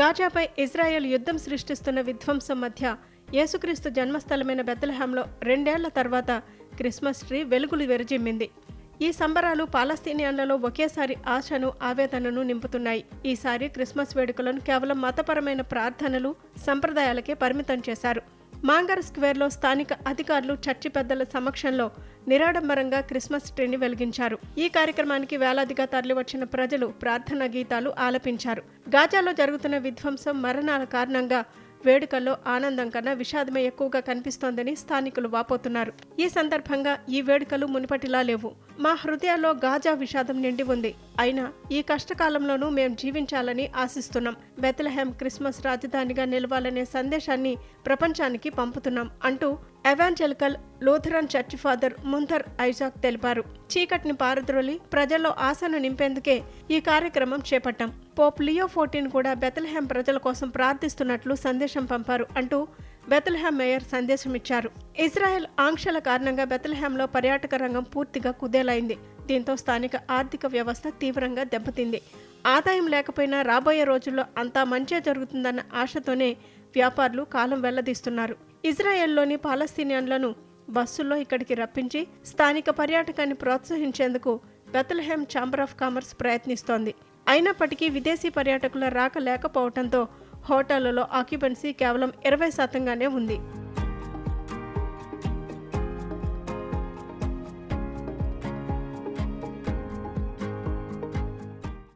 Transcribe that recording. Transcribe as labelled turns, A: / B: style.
A: గాజాపై Israel యుద్ధం సృష్టిస్తున్న విధ్వంసం మధ్య యేసుక్రీస్తు జన్మస్థలమైన బెత్తలహాంలో రెండేళ్ళ తర్వాత క్రిస్మస్ ట్రీ వెలుగులు వెరజిమ్మింది. ఈ సంబరాలు పాలస్తీనియన్లలో ఒకేసారి ఆశను ఆవేదనను నింపుతున్నాయి. ఈసారి క్రిస్మస్ వేడుకలను కేవలం మతపరమైన ప్రార్థనలు సంప్రదాయాలకే పరిమితం చేశారు. మాంగర్ స్క్వేర్లో స్థానిక అధికారులు చర్చి పెద్దల సమక్షంలో నిరాడంబరంగా క్రిస్మస్ ట్రీని వెలిగించారు. ఈ కార్యక్రమానికి వేలాదిగా తరలివచ్చిన ప్రజలు ప్రార్థనా గీతాలు ఆలపించారు. గాజాలో జరుగుతున్న విధ్వంసం మరణాల కారణంగా వేడుకల్లో ఆనందం కన్నా విషాదమే ఎక్కువగా కనిపిస్తోందని స్థానికులు వాపోతున్నారు. ఈ సందర్భంగా ఈ వేడుకలు మునుపటిలా లేవు. మా హృదయాల్లో గాజా విషాదం నిండి ఉంది. అయినా ఈ కష్టకాలంలోనూ మేం జీవించాలని ఆశిస్తున్నాం. బెత్లహెమ్ క్రిస్మస్ రాజధానిగా నిలవాలనే సందేశాన్ని ప్రపంచానికి పంపుతున్నాం అంటూ ఎవాంజలికల్ లూథరన్ చర్చ్ ఫాదర్ ముంథర్ ఐజాక్ తెలిపారు. చీకటిని పారద్రోలి ప్రజల్లో ఆశను నింపేందుకే ఈ కార్యక్రమం చేపట్టాం. పోప్ లియో ఫోర్టీన్ కూడా బెతల్హెమ్ ప్రజల కోసం ప్రార్థిస్తున్నట్లు సందేశం పంపారు అంటూ బెతల్హెమ్ మేయర్ సందేశం ఇచ్చారు ఇజ్రాయెల్ ఆంక్షల కారణంగా బెతల్హాంలో పర్యాటక రంగం పూర్తిగా కుదేలైంది. దీంతో స్థానిక ఆర్థిక వ్యవస్థ తీవ్రంగా దెబ్బతింది. ఆదాయం లేకపోయినా రాబోయే రోజుల్లో అంతా మంచే జరుగుతుందన్న ఆశతోనే వ్యాపారులు కాలం వెల్లదీస్తున్నారు ఇజ్రాయెల్లోని పాలస్తీనియన్లను బస్సుల్లో ఇక్కడికి రప్పించి స్థానిక పర్యాటకాన్ని ప్రోత్సహించేందుకు బెతల్హేమ్ ఛాంబర్ ఆఫ్ కామర్స్ ప్రయత్నిస్తోంది. అయినప్పటికీ విదేశీ పర్యాటకుల రాక లేకపోవడంతో హోటళ్ళలో ఆక్యుపెన్సీ కేవలం ఇరవై శాతంగానే ఉంది.